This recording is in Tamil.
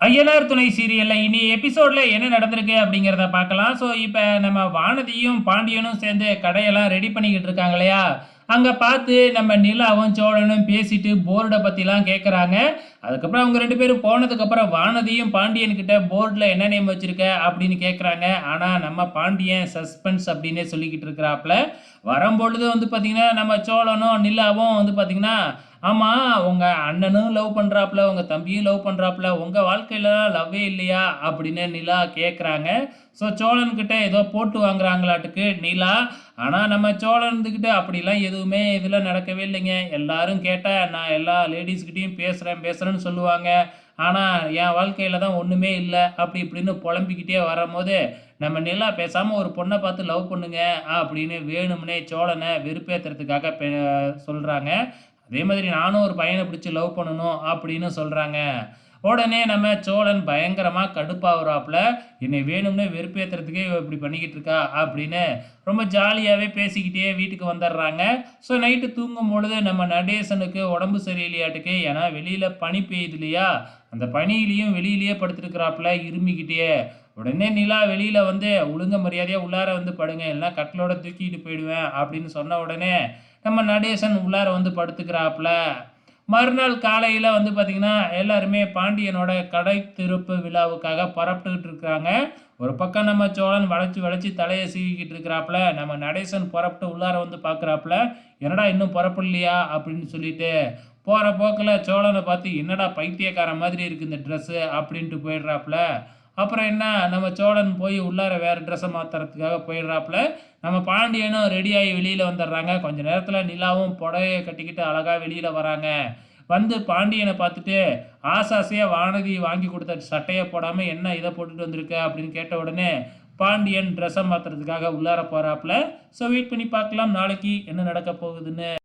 ஐயனார் துணை சீரியலில் இனி எபிசோடில் என்ன நடந்திருக்கு அப்படிங்கிறத பார்க்கலாம். ஸோ இப்போ நம்ம வானதியும் பாண்டியனும் சேர்ந்து கடையெல்லாம் ரெடி பண்ணிக்கிட்டு இருக்காங்க இல்லையா? அங்கே பார்த்து நம்ம நிலாவும் சோழனும் பேசிட்டு போர்டை பற்றிலாம் கேட்குறாங்க அதுக்கப்புறம் அவங்க ரெண்டு பேரும் போனதுக்கப்புறம் வானதியும் பாண்டியன்கிட்ட போர்டில் என்ன நேம் வச்சுருக்க அப்படின்னு கேட்குறாங்க ஆனால் நம்ம பாண்டியன் சஸ்பென்ஸ் அப்படின்னே சொல்லிக்கிட்டு இருக்கிறாப்புல. வரும்பொழுது வந்து பார்த்திங்கன்னா நம்ம சோழனும் நிலாவும் வந்து பார்த்திங்கன்னா ஆமாம் உங்கள் அண்ணனும் லவ் பண்ணுறாப்புல உங்கள் தம்பியும் லவ் பண்ணுறாப்புல உங்கள் வாழ்க்கையிலலாம் லவ்வே இல்லையா அப்படின்னு நிலா கேட்குறாங்க ஸோ சோழன்கிட்ட ஏதோ போட்டு வாங்குறாங்களாட்டுக்கு நிலா. ஆனால் நம்ம சோழன்கிட்ட அப்படிலாம் எதுவுமே இதில் நடக்கவே இல்லைங்க. எல்லாரும் கேட்டால் நான் எல்லா லேடிஸ்கிட்டையும் பேசுகிறேன் பேசுகிறேன்னு சொல்லுவாங்க. ஆனால் என் வாழ்க்கையில் தான் ஒன்றுமே இல்லை. அப்படி இப்படின்னு புலம்பிக்கிட்டே வரும்போது நம்ம நிலா பேசாமல் ஒரு பொண்ணை பார்த்து லவ் பண்ணுங்க. அப்படின்னு வேணும்னே சோழனை வெறுப்பேற்றுறதுக்காக சொல்கிறாங்க அதே மாதிரி நானும் ஒரு பையனை பிடிச்சி லவ் பண்ணணும் அப்படின்னு சொல்கிறாங்க உடனே நம்ம சோழன் பயங்கரமாக கடுப்பாகிறாப்புல என்னை வேணும்னே வெறுப்பேற்றுறதுக்கே இவ இப்படி பண்ணிக்கிட்டு இருக்கா? அப்படின்னு ரொம்ப ஜாலியாகவே பேசிக்கிட்டே வீட்டுக்கு வந்துடுறாங்க. ஸோ நைட்டு தூங்கும் பொழுது நம்ம நடேசனுக்கு உடம்பு சரியில்லையாட்டுக்கு ஏன்னா வெளியில் பனி பெய்யுது இல்லையா? அந்த பனியிலையும் வெளியிலேயே படுத்துருக்கிறாப்புல இருமிக்கிட்டே. உடனே நிலா வெளியில் வந்து ஒழுங்க மரியாதையாக உள்ளார வந்து படுங்க எல்லாம் கட்டிலோட தூக்கிட்டு போயிடுவேன் அப்படின்னு சொன்ன உடனே நம்ம நடேசன் உள்ளார வந்து படுத்துக்கிறாப்புல. மறுநாள் காலையில் வந்து பார்த்திங்கன்னா எல்லாருமே பாண்டியனோட கடை திருப்பு விழாவுக்காக புறப்பட்டுக்கிட்டு இருக்கிறாங்க. ஒரு பக்கம் நம்ம சோழன் வளைச்சி வளைச்சி தலையை சீவிக்கிட்டு இருக்கிறாப்புல நம்ம நடேசன் புறப்பட்டு உள்ளார வந்து பார்க்குறாப்புல என்னடா இன்னும் புறப்படலையா? அப்படின்னு சொல்லிட்டு போகிற போக்கில் சோழனை பார்த்து என்னடா பைத்தியக்கார மாதிரி இருக்குது இந்த ட்ரெஸ்ஸு அப்படின்ட்டு போயிடுறாப்புல. அப்புறம் என்ன நம்ம சோழன் போய் உள்ளார வேறு ட்ரெஸ்ஸை மாற்றுறதுக்காக போயிடுறாப்புல. நம்ம பாண்டியனும் ரெடியாகி வெளியில் வந்துடுறாங்க. கொஞ்ச நேரத்தில் நிலாவும் புடவையை கட்டிக்கிட்டு அழகாக வெளியில் வராங்க. வந்து பாண்டியனை பார்த்துட்டு ஆசாசையாக வானதி வாங்கி கொடுத்த சட்டையை போடாமல் என்ன இதை போட்டுட்டு வந்திருக்க அப்படின்னு கேட்ட உடனே பாண்டியன் ட்ரெஸ்ஸை மாற்றுறதுக்காக உள்ளார போகிறாப்புல ஸோ வெயிட் பண்ணி பார்க்கலாம் நாளைக்கு என்ன நடக்க போகுதுன்னு.